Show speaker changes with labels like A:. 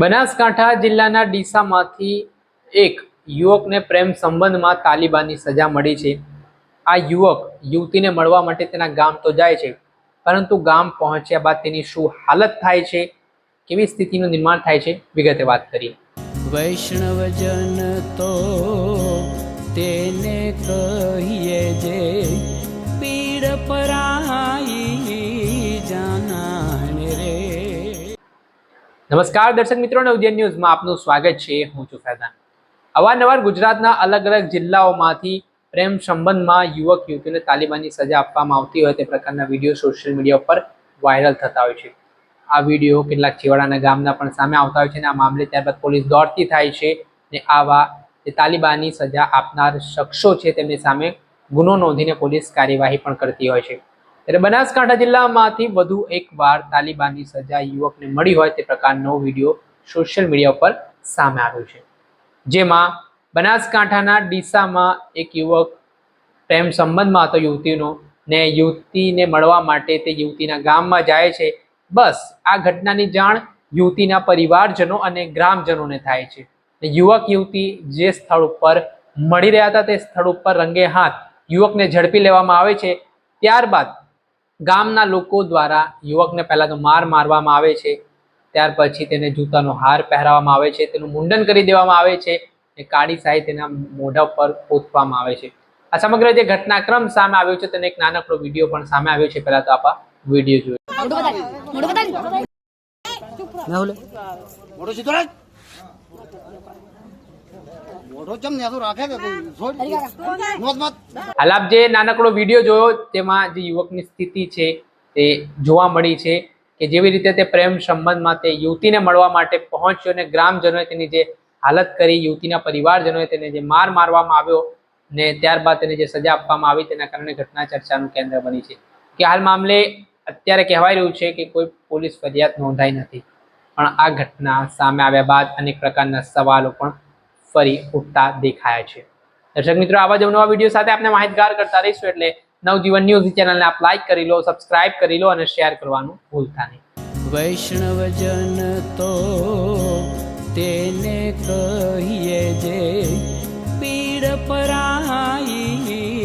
A: બનાસકાંઠા જિલ્લાના ડીસામાંથી એક યુવકને પ્રેમ સંબંધમાં તાલિબાનની સજા મળી છે. આ યુવક યુવતીને મળવા માટે તેના ગામ તો જાય છે, પરંતુ ગામ પહોંચ્યા બાદ તેની શું હાલત થાય છે, કેવી સ્થિતિનું નિર્માણ થાય છે, વિગતે વાત કરીએ.
B: વૈષ્ણવજન તો તેને કહીએ જે પીડ પરાઈ
A: નમસ્કાર દર્શક મિત્રો નવજન ન્યૂઝમાં આપનું સ્વાગત છે. હું છું ફૈઝાન. અવારનવાર ગુજરાતના અલગ અલગ જિલ્લાઓમાંથી પ્રેમ સંબંધમાં યુવક, યુવતીઓને તાલિબાનની સજા આપવામાં આવતી હોય તે પ્રકારના વીડિયો સોશિયલ મીડિયા ઉપર વાયરલ થતા હોય છે. આ વીડિયો કેટલાક છેવાડાના ગામના પણ સામે આવતા હોય છે અને આ મામલે ત્યારબાદ પોલીસ દોડતી થાય છે ને આવા જે તાલિબાનની સજા આપનાર શખ્સો છે તેમની સામે ગુનો નોંધીને પોલીસ કાર્યવાહી પણ કરતી હોય છે. ત્યારે બનાસકાંઠા જિલ્લામાંથી વધુ એકવાર તાલિબાનની સજા યુવકને મળી હોય તે પ્રકારનો વીડિયો સોશિયલ મીડિયા ઉપર સામે આવ્યો છે. જેમાં બનાસકાંઠાના ડીસામાં એક યુવક પ્રેમ સંબંધમાં હતો યુવતીનો, ને યુવતીને મળવા માટે તે યુવતીના ગામમાં જાય છે. બસ, આ ઘટનાની જાણ યુવતીના પરિવારજનો અને ગ્રામજનોને થાય છે. યુવક યુવતી જે સ્થળ ઉપર મળી રહ્યા હતા તે સ્થળ ઉપર રંગે હાથ યુવકને ઝડપી લેવામાં આવે છે. ત્યારબાદ ગામના લોકો દ્વારા યુવકને પહેલાં તો માર મારવામાં આવે છે ત્યાર પછી તેને જૂતાનો હાર પહેરાવવામાં આવે છે તેનું મુંડન કરી દેવામાં આવે છે અને કાળી સાહી તેના મોઢા પર પોતવામાં આવે છે. આ સમગ્ર જે ઘટનાક્રમ સામે આવ્યો છે તેને એક નાનકડો વીડિયો પણ સામે આવ્યો છે પહેલાં તો આપા વીડિયો જોઈએ
C: મોટું બતા મોટું બતા
D: મોટો સીધો રાખ મોટો ચમ ને તો રાખે કે કોઈ છોડ નોંધ મત
A: હાલ આપ જે નાનકડો વીડિયો જોયો તેમાં જે યુવકની સ્થિતિ છે તે જોવા મળી છે કે જેવી રીતે તે પ્રેમ સંબંધમાં તે યુવતીને મળવા માટે પહોંચ્યો અને ગ્રામજનોએ તેની જે હાલત કરી યુવતીના પરિવારજનોએ તેને જે માર મારવામાં આવ્યો ને ત્યારબાદ તેને જે સજા આપવામાં આવી તેના કારણે ઘટના ચર્ચાનું કેન્દ્ર બની છે. કે હાલ મામલે અત્યારે કહેવાય રહ્યું છે કે કોઈ પોલીસ ફરિયાદ નોંધાઈ નથી. પણ આ ઘટના સામે આવ્યા બાદ અનેક પ્રકારના સવાલો પણ ફરી ઉઠતા દેખાયા છે. દર્શક મિત્રો, આવા જ નવા વીડિયો સાથે આપણે માહિતગાર કરતા રહીશું એટલે નવજીવન ન્યૂઝ ચેનલને આપ લાઈક કરી લો સબસ્ક્રાઇબ કરી લો અને શેર કરવાનું ભૂલતા નહીં.
B: વૈષ્ણવજન તો તેને કહીએ જે પીડ પરાઈ